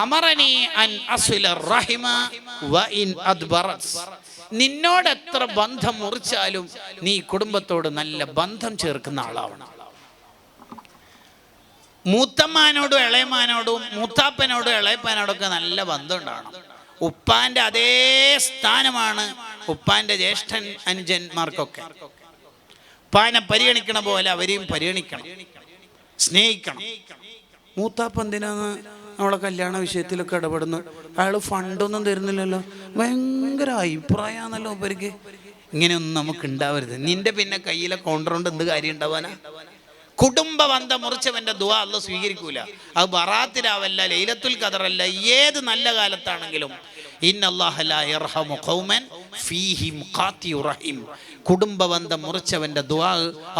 അമറനി അൻ അസുല റഹിമ വ ഇൻ അദ്ബറസ്. നിന്നോട് എത്ര ബന്ധം മുറിച്ചാലും നീ കുടുംബത്തോട് നല്ല ബന്ധം ചേർക്കുന്ന ആളാവണം. മൂത്തമ്മാനോടും ഇളയമാനോടും മൂത്താപ്പനോടും ഇളയപ്പാനോടും ഒക്കെ നല്ല ബന്ധം ഉണ്ടാവണം. ഉപ്പാന്റെ അതേ സ്ഥാനമാണ് ഉപ്പാന്റെ ജ്യേഷ്ഠൻ അനുജന്മാർക്കൊക്കെ. ഉപ്പാനെ പരിഗണിക്കണ പോലെ അവരെയും പരിഗണിക്കണം. സ്നേഹിക്കണം. മൂത്താപ്പ എന്തിനാന്ന് നമ്മളെ കല്യാണ വിഷയത്തിലൊക്കെ ഇടപെടുന്നു അയാൾ ഫണ്ടൊന്നും തരുന്നില്ലല്ലോ. ഭയങ്കര അഭിപ്രായമാണല്ലോ ഉപരിക്ക് ഇങ്ങനെയൊന്നും നമുക്ക് ഉണ്ടാവരുത് നിന്റെ പിന്നെ കയ്യിലെ കൗണ്ടർ കൊണ്ട് എന്ത് കാര്യം ഉണ്ടാവാനാ? കുടുംബ ബന്ധം മുറിച്ചവന്റെ ദുവ അല്ല സ്വീകരിക്കൂല. അത് ബറാത്തിലാവല്ല ലൈലത്തുൽ കദറല്ല ഏത് നല്ല കാലത്താണെങ്കിലും. ഇന്നല്ലാഹ ലാ യർഹമു ഖൗമൻ ഫീഹിം ഖാത്തിയു റഹിം കുടുംബ ബന്ധം മുറിച്ചവന്റെ ദുആ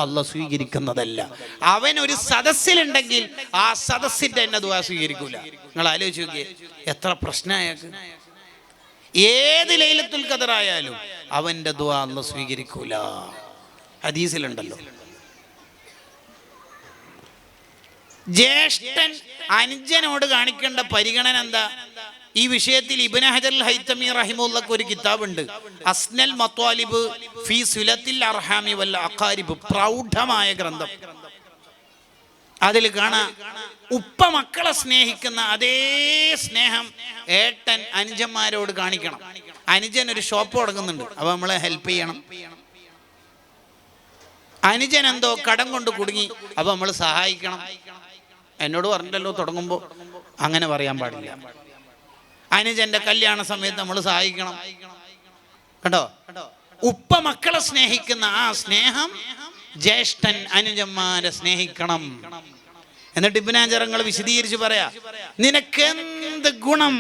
അല്ല സ്വീകരിക്കുന്നതല്ല. അവനൊരു സദസ്സിലുണ്ടെങ്കിൽ ആ സദസ്സിന്റെ തന്നെ ദുവാ സ്വീകരിക്കൂല. നിങ്ങൾ ആലോചിച്ച് നോക്കിയേ എത്ര പ്രശ്നമായേക്ക് ഏത് ലൈലത്തുൽ കതറായാലും അവന്റെ ദുവാ അല്ല സ്വീകരിക്കൂല. ഹദീസിലുണ്ടല്ലോ. ജ്യേഷ്ഠൻ അനുജനോട് കാണിക്കേണ്ട പരിഗണന എന്താ? ഈ വിഷയത്തിൽ ഇബിൻ ഹജർ ഹൈത്തമി റഹിമുള്ളക്ക് ഒരു കിതാബുണ്ട്. അസ്നൽ മത്വാലിബ് ഫി സുലത്തിൽ അർഹാമി വല്ല അഖാരിബ്. പ്രൗഢമായ ഗ്രന്ഥം. അതിൽ കാണാ ഉപ്പ മക്കളെ സ്നേഹിക്കുന്ന അതേ സ്നേഹം ഏട്ടൻ അനുജന്മാരോട് കാണിക്കണം. അനുജൻ ഒരു ഷോപ്പ് തുടങ്ങുന്നുണ്ട്. അപ്പൊ നമ്മളെ ഹെൽപ്പ് ചെയ്യണം. അനുജൻ എന്തോ കടം കൊണ്ട് കുടുങ്ങി. അപ്പൊ നമ്മൾ സഹായിക്കണം. എന്നോട് പറഞ്ഞിട്ടല്ലോ തുടങ്ങുമ്പോൾ അങ്ങനെ പറയാൻ പാടില്ല. അനുജന്റെ കല്യാണ സമയത്ത് നമ്മൾ സഹായിക്കണം. കേട്ടോ ഉപ്പ മക്കളെ സ്നേഹിക്കുന്ന ആ സ്നേഹം ജ്യേഷ്ഠൻ അനുജന്മാരെ സ്നേഹിക്കണം. എന്നിട്ട് ഇബിനാചരങ്ങൾ വിശദീകരിച്ച് പറയാ നിനക്ക് എന്ത് ഗുണം?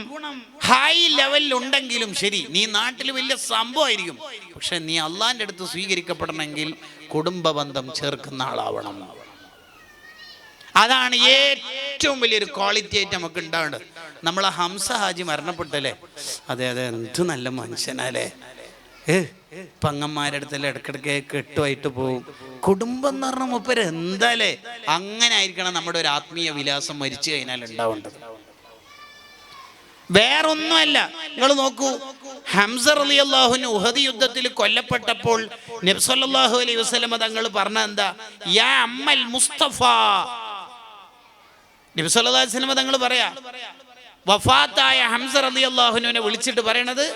ഹൈ ലെവലിൽ ഉണ്ടെങ്കിലും ശരി നീ നാട്ടിൽ വലിയ സംഭവമായിരിക്കും. പക്ഷെ നീ അള്ളാന്റെ അടുത്ത് സ്വീകരിക്കപ്പെടണമെങ്കിൽ കുടുംബ ബന്ധം ചേർക്കുന്ന ആളാവണം. അതാണ് ഏറ്റവും വലിയൊരു ക്വാളിറ്റി ആയിട്ട് നമുക്ക് ഉണ്ടാവേണ്ടത്. നമ്മളെ ഹംസ ഹാജി മരണപ്പെട്ടല്ലേ? അതെ അതെ എന്ത് നല്ല മനുഷ്യനല്ലേ ഏ അടുത്തല്ലേ ഇടക്കിടക്ക് കെട്ടുമായിട്ട് പോവും. കുടുംബം എന്ന് പറഞ്ഞ മുപ്പര് എന്താലേ? അങ്ങനെ ആയിരിക്കണം നമ്മുടെ ഒരു ആത്മീയ വിലാസം മരിച്ചു കഴിഞ്ഞാൽ ഉണ്ടാവേണ്ടത്. വേറൊന്നുമല്ല നിങ്ങൾ നോക്കൂ. ഹംസർ അലി അള്ളാഹുന് ഉഹദി യുദ്ധത്തിൽ കൊല്ലപ്പെട്ടപ്പോൾ നബ്സല്ലാഹു അലൈഹി വസ്ലമ തങ്ങൾ പറഞ്ഞ എന്താ? യാ അമ്മൽ മുസ്തഫ. നബി സല്ലല്ലാഹു അലൈഹി തങ്ങൾ പറയാ വഫാത്തായ ഹംസ അള്ളാഹുനുവിനെ വിളിച്ചിട്ട് പറയണത്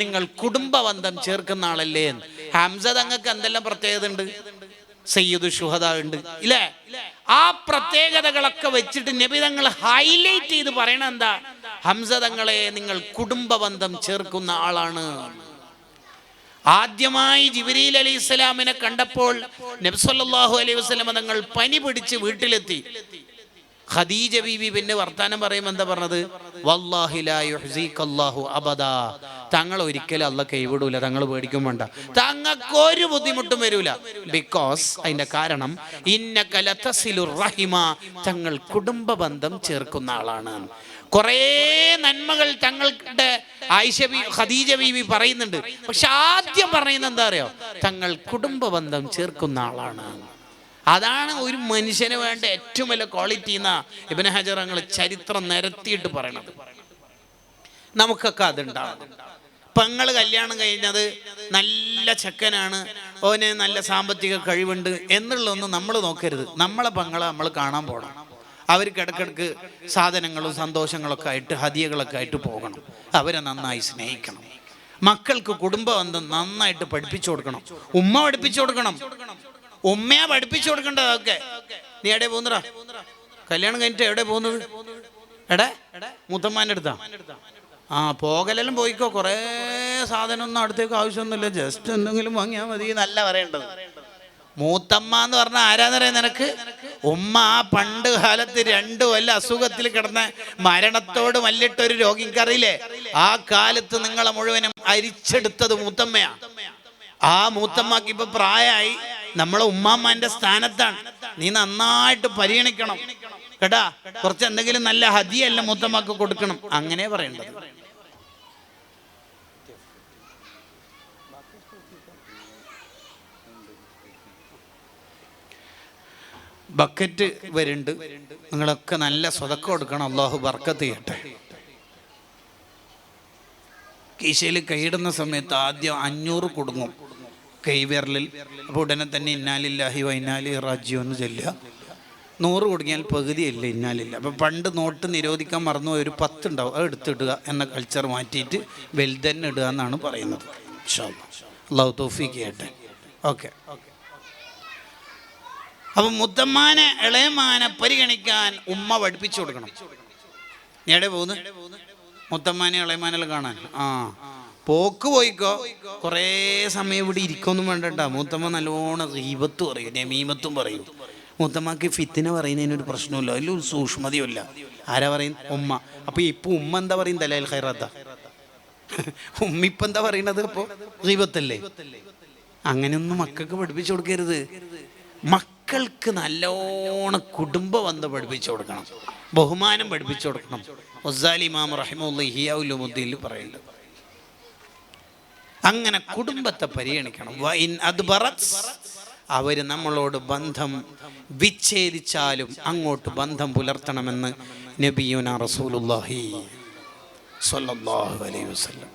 നിങ്ങൾ കുടുംബബന്ധം ചേർക്കുന്ന ആളല്ലേ. ഹംസ തങ്ങൾക്ക് എന്തെല്ലാം പ്രത്യേകത ഉണ്ട്? സയ്യിദു ഷുഹദ ഉണ്ട്. ഇല്ലേ? ആ പ്രത്യേകതകളൊക്കെ വെച്ചിട്ട് നബി തങ്ങൾ ഹൈലൈറ്റ് ചെയ്ത് പറയണ എന്താ? ഹംസ തങ്ങളെ നിങ്ങൾ കുടുംബബന്ധം ചേർക്കുന്ന ആളാണ്. ആദ്യമായി ജിബരീൽ അലി ഇസ്ലാമിനെ കണ്ടപ്പോൾ നബ്സല്ലാഹു അലൈഹി വസ്ലമ തങ്ങൾ പനി പിടിച്ച് വീട്ടിലെത്തി. ഖദീജ ബീവി പിന്നെ വർത്താനം പറയുമ്പോൾ എന്താ പറഞ്ഞത്? വല്ലാഹി ലാ യുഹ്സികല്ലാഹു അബദാ. തങ്ങൾ ഒരിക്കലും അല്ല കൈവിടൂല തങ്ങൾ പേടിക്കും വേണ്ട. തങ്ങൾക്ക് ഒരു ബുദ്ധിമുട്ടും വരൂല. ബിക്കോസ് അതിന്റെ കാരണം ഇന്നക ലതസിലുർ റഹിമ തങ്ങൾ കുടുംബ ബന്ധം ചേർക്കുന്ന ആളാണ്. കുറേ നന്മകൾ തങ്ങളുടെ ആയിഷ ബി ഖദീജ ബീവി പറയുന്നുണ്ട്. പക്ഷെ ആദ്യം പറയുന്നത് എന്താ അറിയോ? തങ്ങൾ കുടുംബ ബന്ധം ചേർക്കുന്ന ആളാണ്. അതാണ് ഒരു മനുഷ്യന് വേണ്ട ഏറ്റവും വലിയ ക്വാളിറ്റി എന്നാ ഇബിന് ഹജർ ഞങ്ങൾ ചരിത്രം നിരത്തിയിട്ട് പറയണത്. നമുക്കൊക്കെ അതുണ്ടാവും പെങ്ങൾ കല്യാണം കഴിഞ്ഞത് നല്ല ചെക്കനാണ് ഓനെ നല്ല സാമ്പത്തിക കഴിവുണ്ട് എന്നുള്ളതൊന്നും നമ്മൾ നോക്കരുത്. നമ്മളെ പെങ്ങളെ നമ്മൾ കാണാൻ പോകണം അവർക്ക് ഇടക്കിടക്ക് സാധനങ്ങളും സന്തോഷങ്ങളൊക്കെ ആയിട്ട് ഹതിയകളൊക്കെ ആയിട്ട് പോകണം. അവരെ നന്നായി സ്നേഹിക്കണം. മക്കൾക്ക് കുടുംബ ബന്ധം നന്നായിട്ട് പഠിപ്പിച്ചു കൊടുക്കണം. ഉമ്മ പഠിപ്പിച്ചു കൊടുക്കണം. ഉമ്മയാ പഠിപ്പിച്ചു കൊടുക്കേണ്ടത് അതൊക്കെ. നീ എടേ പോകുന്നടാ? കല്യാണം കഴിഞ്ഞിട്ട് എവിടെ പോകുന്നത്? എടേ മുത്തമ്മാന്റെ അടുത്താ? ആ പോകലെല്ലാം പോയിക്കോ. കുറേ സാധനമൊന്നും അടുത്തേക്ക് ആവശ്യമൊന്നുമില്ല. ജസ്റ്റ് എന്തെങ്കിലും വാങ്ങിയാൽ മതി എന്നല്ല പറയേണ്ടത്. മൂത്തമ്മ എന്ന് പറഞ്ഞാൽ ആരാന്നറിയാം നിനക്ക്? ഉമ്മ ആ പണ്ട് കാലത്ത് രണ്ടു വല്ല അസുഖത്തിൽ കിടന്ന മരണത്തോട് മല്ലിട്ടൊരു രോഗിക്കറിയില്ലേ ആ കാലത്ത് നിങ്ങളെ മുഴുവനും അരിച്ചെടുത്തത് മൂത്തമ്മയാ. ആ മൂത്തമ്മക്ക് ഇപ്പൊ പ്രായമായി. നമ്മളെ ഉമ്മാമ്മാന്റെ സ്ഥാനത്താണ്. നീ നന്നായിട്ട് പരിഗണിക്കണം. കേട്ടാ? കുറച്ച് എന്തെങ്കിലും നല്ല ഹതിയല്ല മൂത്തമ്മക്ക് കൊടുക്കണം. അങ്ങനെ പറയണ്ടത്. ബക്കറ്റ് വരുന്നുണ്ട്. നിങ്ങളൊക്കെ നല്ല സ്വതക്കം കൊടുക്കണം. അള്ളാഹു ബർക്കത്ത് ചെയ്യട്ടെ. കീശയിൽ കൈയിടുന്ന സമയത്ത് ആദ്യം അഞ്ഞൂറ് കുടുങ്ങും. കൈവിരലിൽ. അപ്പോൾ ഉടനെ തന്നെ ഇന്നാലില്ലാഹി വൈനാലി റാജ്യം എന്ന് ചൊല്ലുക. നൂറ് കുടുങ്ങിയാൽ പകുതിയല്ല ഇന്നാലില്ല അപ്പോൾ പണ്ട് നോട്ട് നിരോധിക്കാൻ മറന്നു ഒരു പത്ത് ഉണ്ടാവും അത് എടുത്തിടുക എന്ന കൾച്ചർ മാറ്റിയിട്ട് വെൽതൻ ഇടുക എന്നാണ് പറയുന്നത്. അള്ളാഹു തോഫീക്ക് ചെയ്യട്ടെ. ഓക്കെ. അപ്പം മുത്തമ്മാനെ ഇളയമാനെ പരിഗണിക്കാൻ ഉമ്മ പഠിപ്പിച്ചു കൊടുക്കണം. എവിടെ പോകുന്നു? മുത്തമ്മാനെ ഇളയമാനെല്ലാം കാണാൻ. ആ. പോക്ക് പോയിക്കോ. കുറേ സമയം ഇവിടെ ഇരിക്കൊന്നും വേണ്ടട്ടാ. മൂത്തമ്മ നല്ലോണം റീബത്ത് പറയും. നമീമത്തും പറയും. മൂത്തമ്മക്ക് ഫിത്തിനെ പറയുന്നതിനൊരു പ്രശ്നമില്ല അതിലൊരു സൂക്ഷ്മതയുമില്ല. ആരാ പറയും? ഉമ്മ. അപ്പൊ ഇപ്പൊ ഉമ്മ എന്താ പറയും? തലയിൽ ഖൈറാത്ത. ഉമ്മ ഇപ്പൊ എന്താ പറയണത് അപ്പോ റീബത്തല്ലേ അങ്ങനെയൊന്നും മക്കൾക്ക് പഠിപ്പിച്ചു കൊടുക്കരുത്. മക്കൾക്ക് നല്ലോണം കുടുംബ ബന്ധം പഠിപ്പിച്ചു കൊടുക്കണം. ബഹുമാനം പഠിപ്പിച്ചു കൊടുക്കണം. ഒസാലിമാം റഹിമുല്ല ഹിയാവുലുദ്ദീനിൽ പറയുന്നുണ്ട്. അങ്ങനെ കുടുംബത്തെ പരിഗണിക്കണം. വൈൻ അത് അവർ നമ്മളോട് ബന്ധം വിച്ഛേദിച്ചാലും അങ്ങോട്ട് ബന്ധം പുലർത്തണമെന്ന് നബിയുന റസൂലുല്ലാഹി സ്വല്ലല്ലാഹു അലൈഹി വസല്ലം.